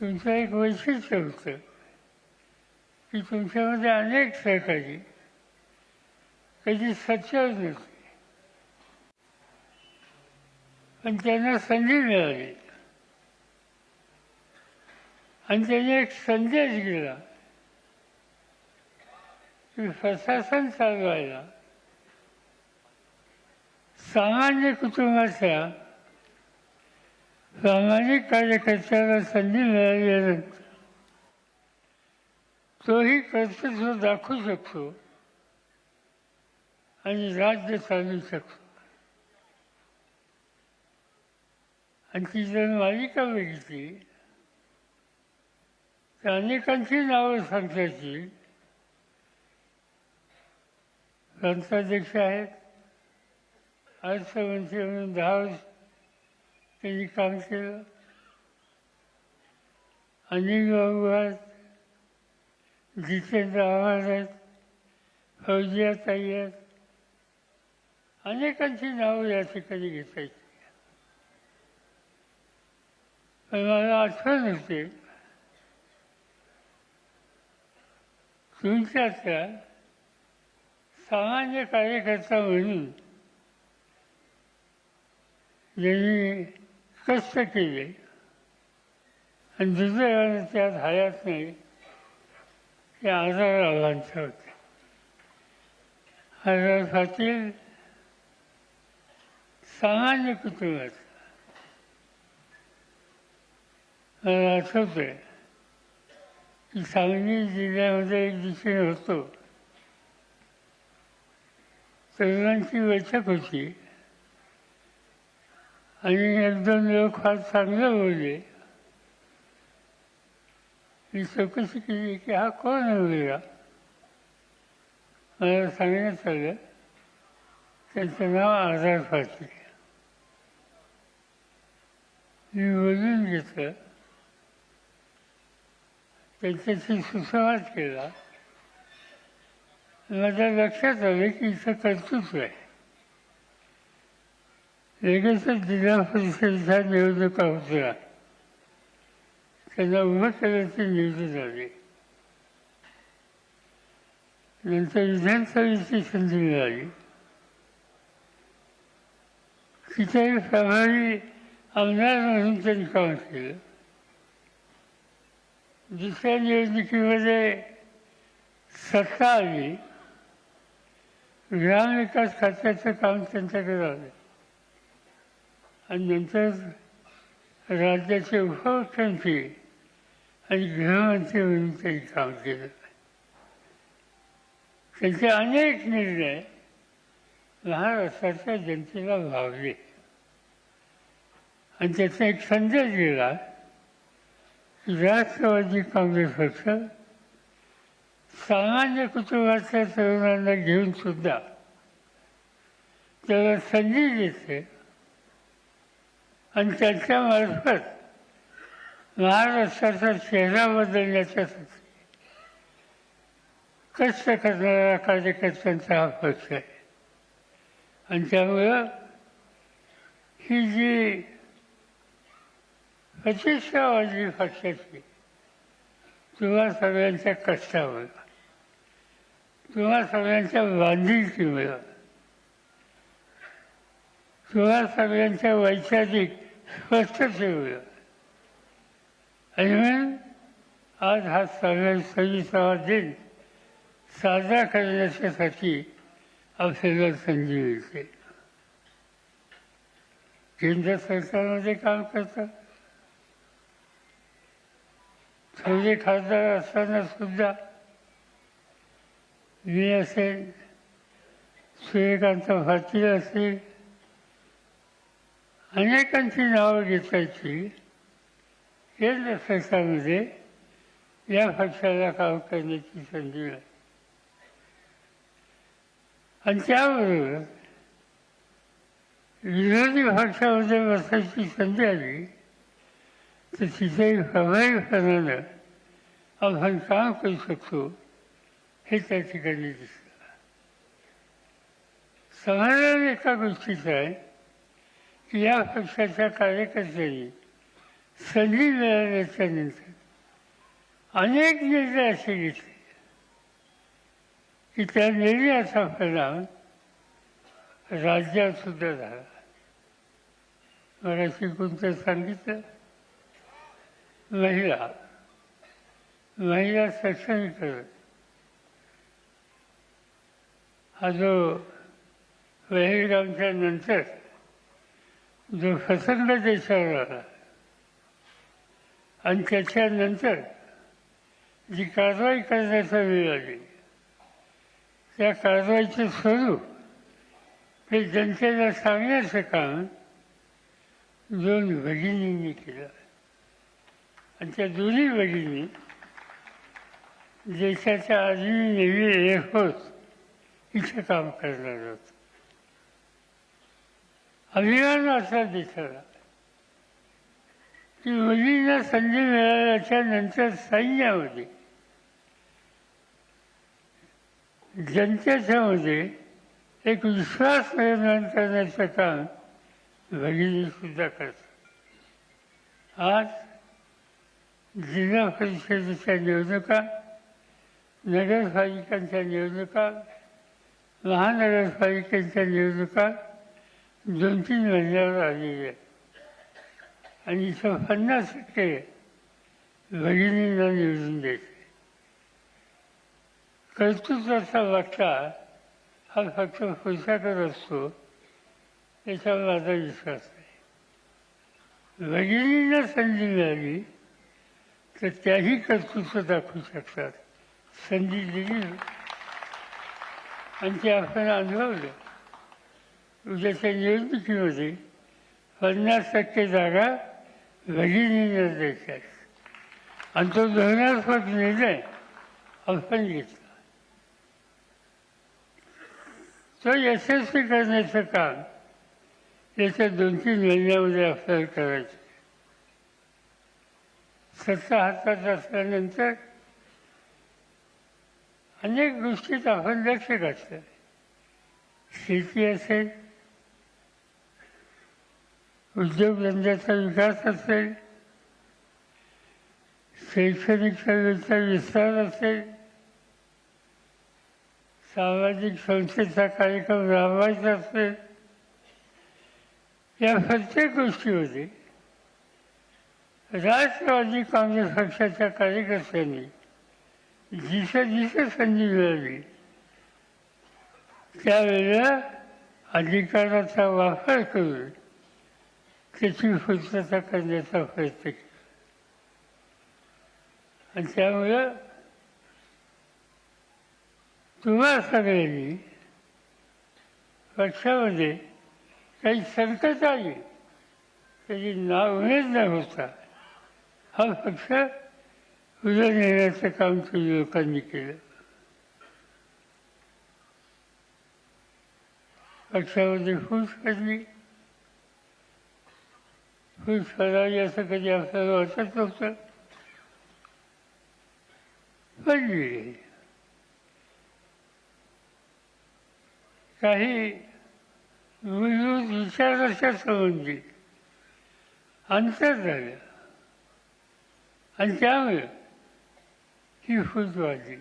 तुमचं एक वैशिष्ट्य होतं की तुमच्यामध्ये अनेक सहकारी कधी सच्चर नसते. पण त्यांना संधी मिळाली. आणि त्याने एक संदेश गेला की प्रशासन चालवायला सामान्य कुटुंबाच्या सामाजिक कार्यकर्त्याला संधी मिळाल्यानंतर तोही कर्तृत्व दाखवू शकतो आणि राज्य चालू शकतो. आणि ती जर मालिका बघितली तर अनेकांची नावं सांगता येतील प्रांताध्यक्ष आहेत. अर्थमंत्री म्हणून दहा वर्ष त्यांनी काम केलं अनिल बाबू आहेत जितेंद्र आव्हाड आहेत. फौजिया ताई आहेत अनेकांची नावं या ठिकाणी घेता येतील पण मला आठवण होते तुमच्यातल्या सामान्य कार्यकर्ता म्हणून ज्यांनी कष्ट केले. आणि दुर्दैवाने त्यात हयात नाही ते आजार आव्हानचे होते. आजार सामान्य कुटुंबात मला आठवत की सांगली जिल्ह्यामध्ये एक दिवशी होतो तरुणांची बैठक होती. आणि एक दोन लोक फार चांगलं बोलले. मी चौकशी केली की हा कोण मुलगा? मला सांगण्यात आलं त्यांचं नाव आझाद पाटील मी बोलून घेतलं. त्यांच्याशी सुसंवाद केला. माझ्या लक्षात आलं की इथं कर्तृत्व आहे. लगेचच जिल्हा परिषदेच्या निवडणुका होत्या त्यांना उभं करायचे निवडून झाली. नंतर विधानसभेची संधी मिळाली. तिथे प्रभावी आमदार म्हणून त्यांनी काम केलं. दुसऱ्या निवडणुकीमध्ये सत्ता आली. ग्रामविकास खात्याचं काम त्यांच्याकडे आलं. आणि नंतर राज्याचे उपमुख्यमंत्री आणि गृहमंत्री म्हणून त्यांनी काम केलं. त्यांचे अनेक निर्णय महाराष्ट्राच्या जनतेला भावले. आणि त्याचा एक संदेश दिला की राष्ट्रवादी काँग्रेस पक्ष सामान्य कुटुंबातल्या तरुणांना घेऊन सुद्धा त्याला संधी देते. आणि त्यांच्यामार्फत महाराष्ट्राचा चेहरा बदलण्याच्यासाठी कष्ट करणाऱ्या कार्यकर्त्यांचा हा पक्ष आहे. आणि त्यामुळं ही जी प्रतिष्ठावादी पक्षाची तुम्हा सगळ्यांच्या कष्टामुळं तुम्हा सगळ्यांच्या बांधिलकीमुळं तुम्हा सगळ्यांच्या वैचारिक स्पष्टतेमुळं आणि म्हणून आज हा सगळ्या सव्वीसावा दिन साजरा करण्याच्यासाठी आपल्याला संधी मिळते. केंद्र सरकारमध्ये काम करतात. थोडे खासदार असताना सुद्धा मी असेल सूर्यकांत पाटील असेल अनेकांची नावं घेतायची. केंद्र सरकारमध्ये म्हणजे या पक्षाला काम करण्याची संधी मिळाली आणि त्याबरोबर विरोधी पक्षामध्ये बसायची संधी आली तर तिथेही प्रभावीपणानं आपण काम करू शकतो हे त्या ठिकाणी दिसतं. समाधान एका गोष्टीचं आहे या पक्षाच्या कार्यकर्त्यांनी संधी मिळाल्याच्यानंतर अनेक निर्णय असे घेतले की त्या निर्णयाचा परिणाम राज्यात सुद्धा झाला. मराठी कोणतं सांगितलं. महिला. महिला सक्षमीकरण हा जो बहिरगामच्या नंतर जो प्रसंग देशावर आला आणि त्याच्यानंतर जी कारवाई करण्याचा वेळ आली त्या कारवाईचं स्वरूप हे जनतेला सांगण्याचं काम दोन भगिनींनी केलं. आणि त्या दोन्ही भगिनी देशाच्या नेहमी नेव्ही होत इथं काम करणार होतं. अभिमान असा दिसला. की मुलींना संधी मिळाल्याच्या नंतर सैन्यामध्ये जनतेच्यामध्ये एक विश्वास निर्माण करण्याचं काम भगिनी सुद्धा करतात. आज जिल्हा परिषदेच्या निवडणुका नगरपालिकांच्या निवडणुका महानगरपालिकेच्या निवडणुका दोन तीन महिन्यावर आलेली आहे आणि इथं पन्नास टक्के भगिनींना निवडून द्यायचे कर्तृत्वाचा वाटा हा फक्त पुरुषाकडे असतो याच्यावर माझा विश्वास नाही भगिनींना संधी मिळाली तर त्याही कर्तृत्व दाखवू शकतात. संधी दिली. आणि ते आपण अनुभवलं. उद्याच्या निवडणुकीमध्ये पन्नास टक्के जागा भगिनींना द्यायच्या आणि तो धोरणात्मक निर्णय आपण घेतला. तो यशस्वी करण्याचं काम याच्या दोन तीन महिन्यामध्ये आपल्याला करायचं सत्ता हातात असल्यानंतर अनेक गोष्टीत आपण लक्ष घातलं. शेती असेल उद्योगधंद्याचा विकास असेल शैक्षणिक सेवेचा विस्तार असेल सामाजिक संस्थेचा कार्यक्रम राबवायचा असेल या प्रत्येक गोष्टीमध्ये राष्ट्रवादी काँग्रेस पक्षाच्या कार्यकर्त्यांनी जिथं जिथं संधी मिळाली त्यावेळेला अधिकाराचा वापर करून त्याची पूर्तता करण्याचा प्रयत्न केला आणि त्यामुळं तुम्हा सगळ्यांनी पक्षामध्ये काही संकट आली त्याची नाव न होता हा पक्ष उद्या नेण्याचं काम तुम्ही लोकांनी केलं. पक्षामध्ये फूस करली फूस पडावी असं कधी आपल्याला वाटत नव्हतं. पडली काही मूलभूत विचाराच्या संबंधी. अंतर झालं आणि त्यामुळे ही फूट वाढली.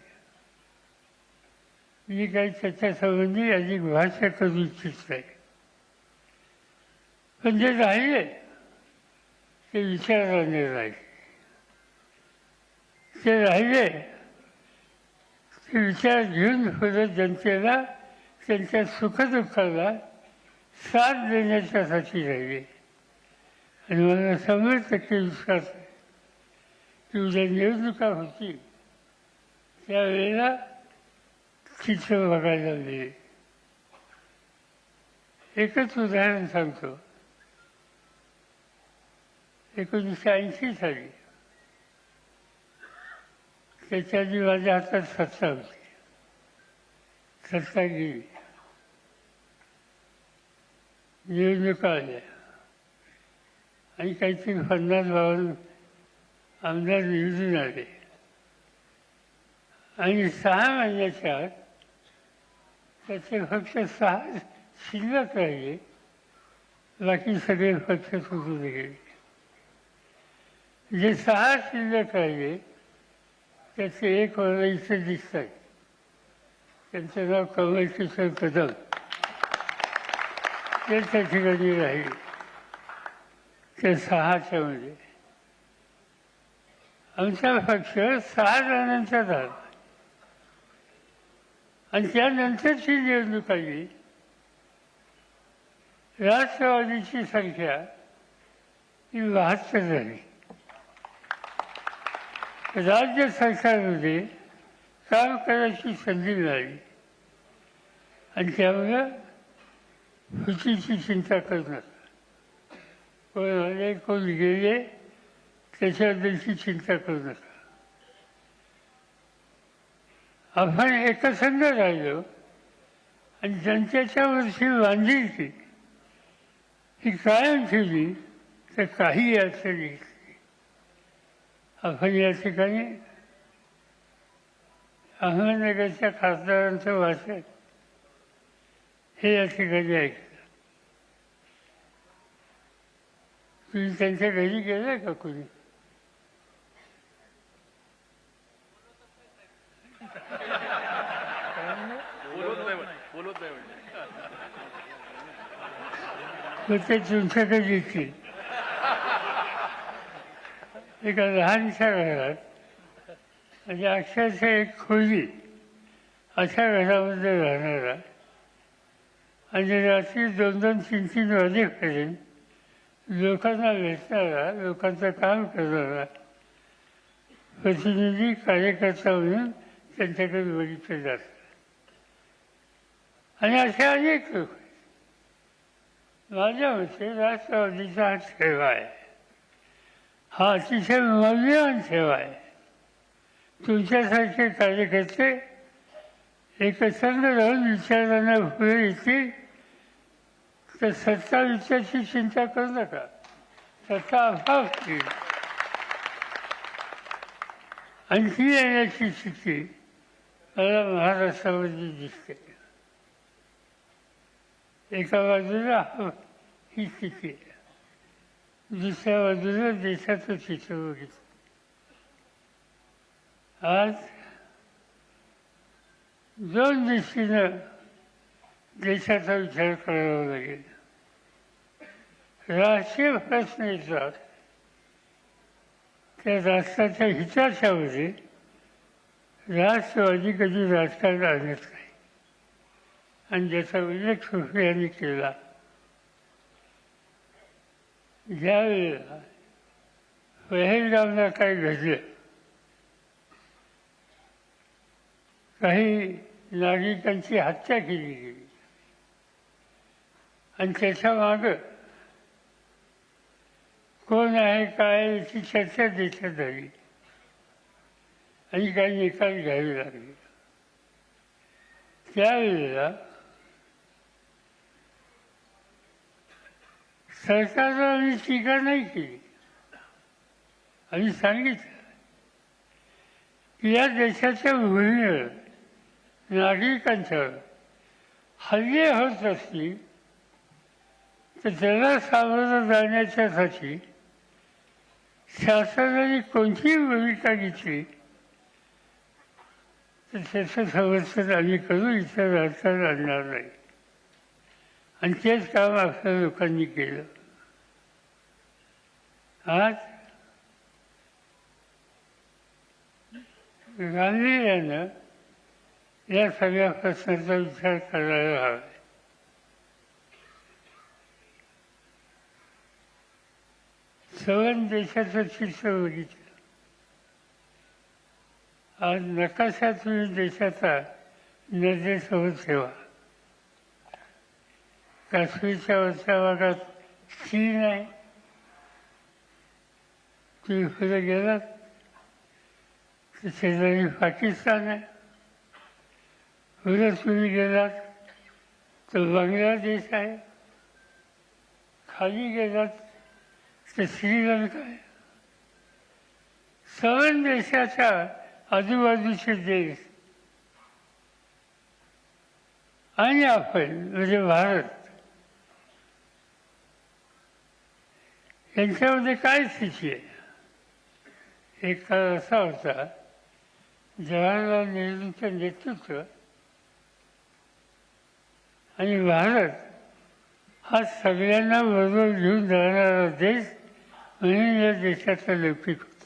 मी काही त्याच्यासंबंधी अधिक भाषा करू इच्छित नाही. पण जे राहिले ते विचाराने राहिले ते राहिले ते विचार घेऊन पुढे जनतेला त्यांच्या सुखदुःखाला साथ देण्याच्यासाठी राहिले आणि मला शंभर टक्के विश्वास आहे की उद्या निवडणुका होती त्यावेळेला चित्र बघायला मिळेल एकच उदाहरण सांगतो एकोणीसशे ऐंशी साली. त्याच्याआधी माझ्या हातात सत्ता होती. सत्ता गेली. निवडणुका आल्या. आणि काहीतरी पन्नास बावन्न आमदार निवडून आले. आणि सहा महिन्याच्या आत त्याचे फक्त सहा शिल्लक राहिले. बाकी सगळे पक्ष सुटून गेले. जे सहा शिल्लक राहिले त्याचे एक मला इथे दिसत आहे त्यांचं नाव कमल किशोर कदम. ते त्या ठिकाणी राहील. त्या सहाच्या मध्ये. आमचा पक्ष सहा जणांचा झाला. आणि त्यानंतरची निवडणूक आली. राष्ट्रवादीची संख्या ही बहात्तर झाली. राज्य सरकारमध्ये काम करायची संधी मिळाली. आणि त्यामुळे फुटीची चिंता करणार. कोण आले कोण गेले त्याच्याबद्दलची चिंता करू नका आपण एकसंध राहिलो आणि जनतेच्या वरची बांधिलकी ही कायम ठेवली तर काही अडचण आपण या ठिकाणी अहमदनगरच्या खासदारांचं भाषण हे या ठिकाणी ऐकलं तुम्ही त्यांच्या घरी गेला का कोणी? ते तुमच्याकडे येतील. एका लहानशा घरात म्हणजे अक्षरशः एक खोली अशा घरामध्ये राहणारा आणि रात्री दोन दोन तीन तीन वाजेपर्यंत लोकांना भेटणारा लोकांचं काम करणारा प्रतिनिधी कार्यकर्ता म्हणून त्यांच्याकडे बघितलं जातं आणि असे अनेक लोक माझ्या मते राष्ट्रवादीचा हा सेवा आहे हा अतिशय मौल्यवान सेवा आहे. तुमच्यासारखे कार्यकर्ते एकसंध राहून विचारांना पुढे येतील तर सत्ता विचारची चिंता करू नका. सत्ता अभाव येईल आणखी येण्याची स्थिती मला महाराष्ट्रामध्ये दिसते. एका बाजूला ही स्थिती आहे. दुसऱ्या बाजूला देशाचं चित्र बघितलं. आज दोन दृष्टीनं देशाचा विचार करावा लागेल. राष्ट्रीय प्रश्न येतात त्या राष्ट्राच्या हिताच्यामध्ये राष्ट्रवादी कधी राजकारण आणत नाही. आणि ज्याचा उल्लेख सुफियांनी केला. ज्यावेळेला पहेलगावला काय घडलं काही नागरिकांची हत्या केली गेली. आणि त्याच्या मागं कोण आहे काय याची चर्चा देशात झाली आणि काही निकाल घ्यावे लागले. त्यावेळेला सरकारनं आम्ही टीका नाही केली. आम्ही सांगितलं की या देशाच्या विभिन्न नागरिकांच्यावर हल्ले होत असतील तर त्याला सामोरं जाण्याच्यासाठी शासनाने कोणतीही भूमिका घेतली? तर त्याचं समर्थन आम्ही करू इथं राजकारण आणणार नाही. आणि तेच काम आपल्या लोकांनी केलं. आज गांधीयानं या सगळ्या प्रश्नाचा विचार करायला हवा. सवन देशाचं चित्र बघितलं. आज नकाशा तुम्ही देशाचा नजरेसोबत ठेवा. काश्मीरच्या वरच्या भागात चीन आहे. तुम्ही पुढे गेलात तर शेजारी पाकिस्तान आहे. पुढे तुम्ही गेलात तर बांगलादेश आहे. खाली गेलात तर श्रीलंका आहे. सवन देशाच्या आजूबाजूचे देश. आणि आपण म्हणजे भारत त्यांच्यामध्ये काय स्थिती आहे? एक काळ असा होता जवाहरलाल नेहरूंचं नेतृत्व आणि भारत हा सगळ्यांना बरोबर घेऊन जाणारा देश म्हणून या देशाचा लौकिक होता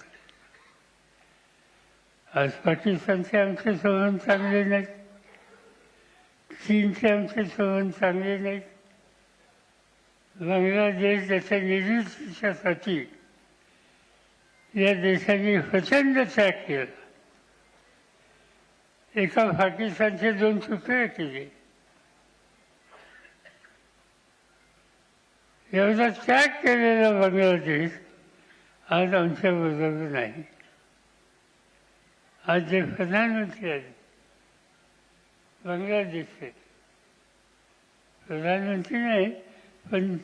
आज पाकिस्तानचे आमचे संबंध चांगले नाहीत. चीनचे आमचे संबंध चांगले नाहीत. बांगलादेश त्याच्या निर्मितीच्यासाठी या देशाने प्रचंड त्याग केला. एका पाकिस्तानचे दोन तुकडे केले. एवढा त्याग केलेला बांगलादेश आज आमच्या बरोबर नाही. आज जे प्रधानमंत्री आहेत बांगलादेशचे प्रधानमंत्री नाही पण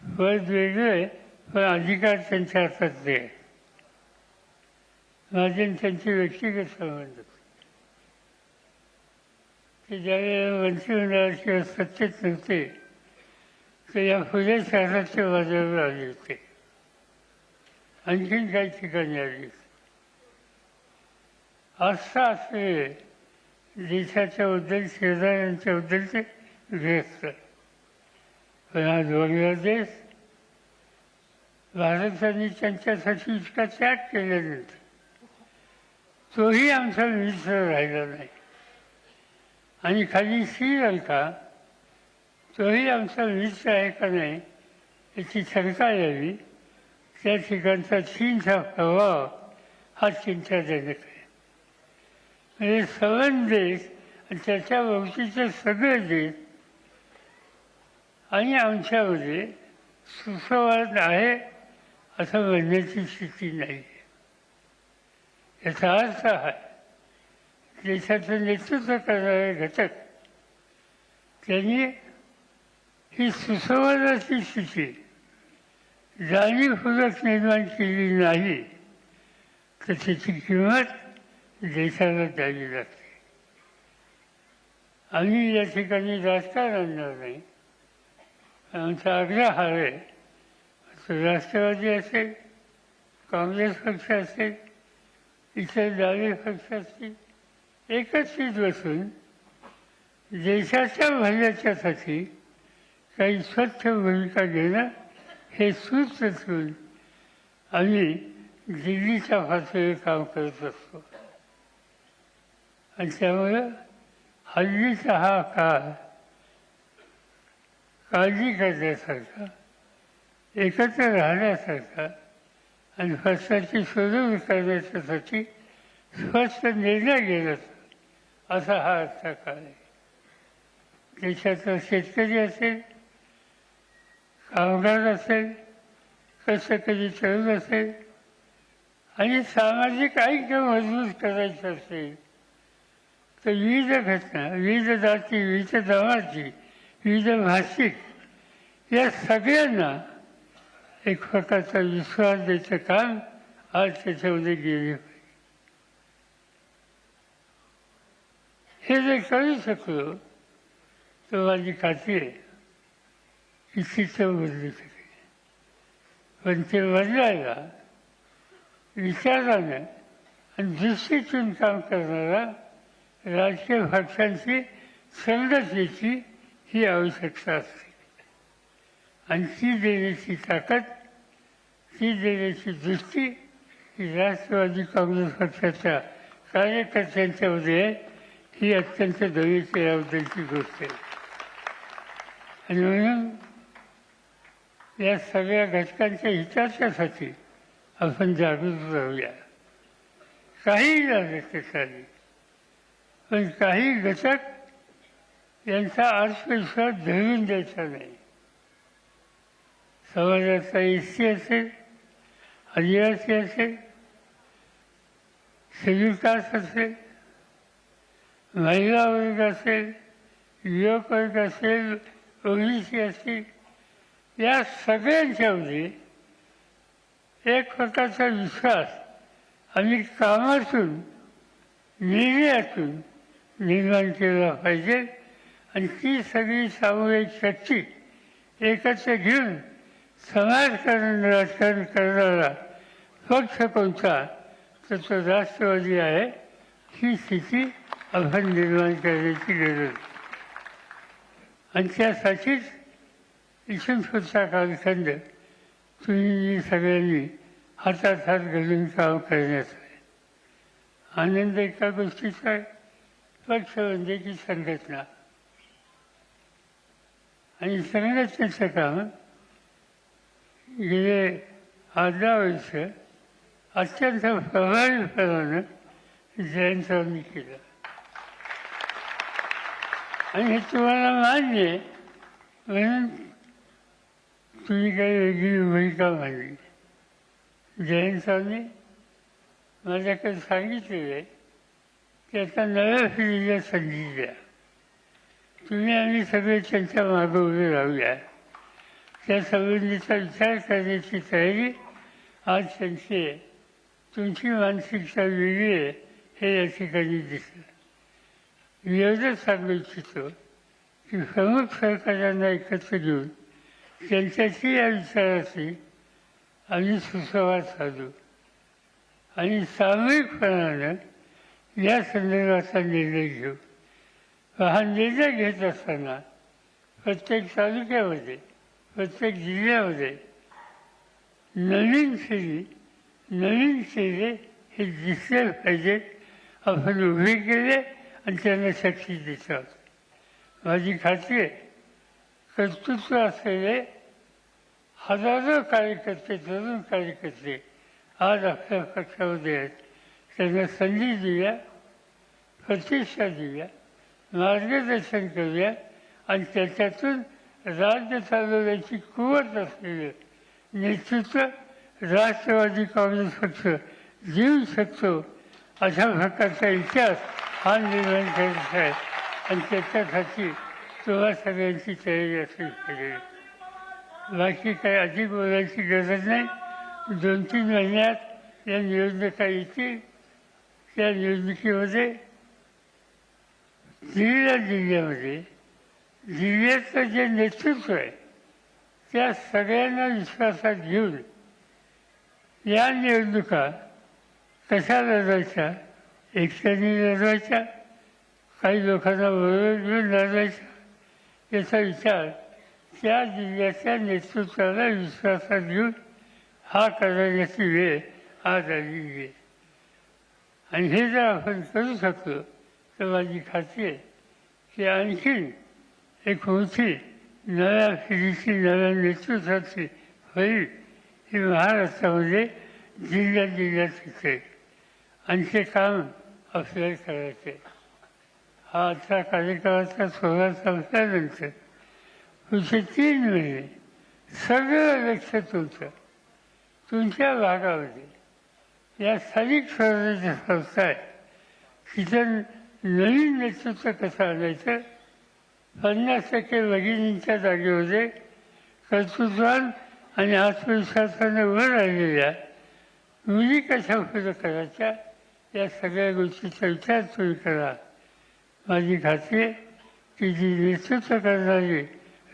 पद वेगळे पण अधिकार त्यांच्या हातात ते. आहे माझे त्यांचे व्यक्तिगत संबंध. ते ज्यावेळेला मंत्रिमंडळात किंवा सत्तेत नव्हते तर या फुले शहराच्या बाजूला आले होते. आणखीन काही ठिकाणी आली होती. असं असले देशाच्या बद्दल शेजाऱ्यांच्या बद्दलचे व्यस्त पण आज देश भारताने त्यांच्यासाठी इतका त्याग केल्यानंतर तोही आमचा मित्र राहिला नाही. आणि खाली श्रीलंका तोही आमचा मित्र आहे का नाही याची शंका यावी त्या ठिकाणचा चीनचा प्रभाव हा चिंताजनक आहे. म्हणजे सवन देश आणि त्याच्या भोवतीचे सगळे देश आणि आमच्यामध्ये सुसंवाद आहे असं म्हणण्याची स्थिती नाही. याचा अर्थ हा देशाचं नेतृत्व करणारे घटक त्यांनी ही सुसंवादाची स्थिती जाणीवपूर्वक निर्माण केली नाही तर त्याची किंमत देशाला द्यावी लागते. आम्ही या ठिकाणी राजकारण आणणार नाही. आमचा आग्रह हा आहे राष्ट्रवादी असेल काँग्रेस पक्ष असेल इतर डावे पक्ष असतील एकत्रित बसून देशाच्या भल्याच्यासाठी काही स्वच्छ भूमिका घेणं हे सूत्र ठेवून आम्ही दिल्लीच्या पातळीवर काम करत असतो. आणि त्यामुळं हल्लीचा हा काळ काळजी करण्यासारखा एकत्र राहण्यासारखा आणि फसल्याची सोडवणूक करण्याच्यासाठी स्वस्त निर्णय घेण्याचा असा हा आजचा काळ आहे. देशाचा शेतकरी असेल कामगार असेल कष्टकरी तरुण असेल आणि सामाजिक ऐक्य मजबूत करायचं असेल तर विविध घटना विविध जाती विविध धर्माची विविध भाषिक या सगळ्यांना एक प्रकारचा विश्वास द्यायचं काम आज त्याच्यामध्ये गेले पाहिजे हे जर करू शकलो तर माझी खात्री आहे की चित्र बदलू शकेल पण ते बदलायला विचारानं आणि दृष्टीतून काम करणारा राजकीय पक्षांची संघटनेची ही आवश्यकता असते. आणि ती देण्याची ताकद ती देण्याची दृष्टी ही राष्ट्रवादी काँग्रेस पक्षाच्या कार्यकर्त्यांच्यामध्ये आहे ही अत्यंत दयेची याबद्दलची गोष्ट आहे. आणि म्हणून या सगळ्या घटकांच्या हिताच्यासाठी आपण जागृत राहूया. काही झालं ते चालेल पण काही घटक यांचा आत्मविश्वास धरून द्यायचा नाही. समाजाचा एस सी असेल आदिवासी असेल शेड्यूल कास्ट असेल महिला वर्ग असेल युवक वर्ग असेल ओबीसी असतील या सगळ्यांच्यामध्ये एक प्रकारचा विश्वास आम्ही कामातून निर्णयातून निर्माण केला पाहिजे. आणि ती सगळी सामूहिक शक्ती एकत्र घेऊन समाजकारण राजकारण करणारा पक्ष कोणता तर तो राष्ट्रवादी आहे. ही स्थिती आपण निर्माण करण्याची गरज. आणि त्यासाठीच इथून कालखंड तुम्ही सगळ्यांनी हातात हात घालून काम करण्यात आहे. आनंद एका गोष्टीचा आहे. पक्ष म्हणजे की संघटना. आणि संघटनेचं काम गेले अर्धा वर्ष अत्यंत प्रभावीपणानं जयंतरावांनी केलं. आणि हे तुम्हाला मान्य आहे म्हणून तुम्ही काही वेगळी भूमिका मांडली. जयंतरावांनी माझ्याकडे सांगितलेलं आहे की आता नव्या पिढीला संधी द्या. तुम्ही आम्ही सगळे त्यांच्या मागं उभे राहूया. त्या संबंधीचा विचार करण्याची तयारी आज त्यांची आहे. तुमची मानसिकता वेगळी आहे हे या ठिकाणी दिसलं. मी एवढंच सांगू इच्छितो की प्रमुख सरकारांना एकत्र घेऊन त्यांच्याशी या विचाराशी आम्ही सुसंवाद साधू. आणि सामूहिकपणानं या संदर्भाचा निर्णय घेऊ. हा निर्णय घेत असताना प्रत्येक तालुक्यामध्ये प्रत्येक जिल्ह्यामध्ये नवीन शैली नवीन शैली हे दिसले पाहिजे. आपण उभे केले आणि त्यांना शक्ती देत माझी खात्री आहे कर्तृत्व असलेले हजारो कार्यकर्ते तरुण कार्यकर्ते आज आपल्या पक्षामध्ये आहेत. त्यांना संधी दिल्या प्रतिष्ठा दिल्या. मार्गदर्शन करूया आणि त्याच्यातून राज्य चालवण्याची कुवत असलेले नेतृत्व राष्ट्रवादी काँग्रेस पक्ष देऊ शकतो अशा प्रकारचा इतिहास हा निर्माण करायचा आहे. आणि त्याच्यासाठी तुम्हा सगळ्यांची तयारी असली पाहिजे बाकी काही अधिक बोलायची गरज नाही. दोन तीन महिन्यात या निवडणुका येतील. त्या निवडणुकीमध्ये दिलेल्या जिल्ह्यामध्ये जिल्ह्याचं जे नेतृत्व आहे त्या सगळ्यांना विश्वासात घेऊन या निवडणुका कशा लढवायच्या एकट्याने लढवायच्या काही लोकांना बरोबर घेऊन लढवायच्या याचा विचार त्या जिल्ह्याच्या नेतृत्वाला विश्वासात घेऊन हा करण्याची वेळ आज आलेली आहे. आणि हे जर आपण करू शकलो शिवाजी माझी खात्री आहे की आणखीन एक मोठी नव्या पिढीची नव्या नेतृत्वाची होईल ही महाराष्ट्रामध्ये जिल्ह्या जिल्ह्यात शिकते आणि ते काम आपल्याला करायचे. हा आजचा कार्यक्रमाचा सोहळा संपल्यानंतर पुढचे तीन महिने सगळं लक्ष तुमचं तुमच्या भागामध्ये. या स्थानिक स्वराज्याच्या संस्था आहे तिथं नवीन नेतृत्व कसं आणायचं? पन्नास टक्के भगिनींच्या जागेमध्ये कर्तृत्वान आणि आत्मविश्वासाने वर राहिलेल्या मुली कशा उपयोग करायच्या? या सगळ्या गोष्टीचा विचार तुम्ही करा. माझी खात्री आहे की जी नेतृत्व करणारी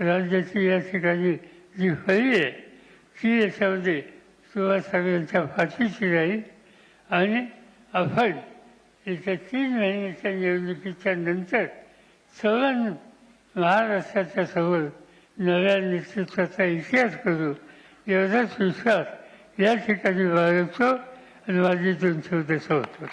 राज्याची या ठिकाणी जी फळी आहे ती याच्यामध्ये तुम्हा सगळ्यांच्या पाठीशी राहील आणि आपण येत्या तीन महिन्याच्या निवडणुकीच्या नंतर सवन महाराष्ट्राच्या समोर नव्या नेतृत्वाचा इतिहास करू एवढाच विश्वास या ठिकाणी बाळगतो आणि माझी दोन शब्द सोडतो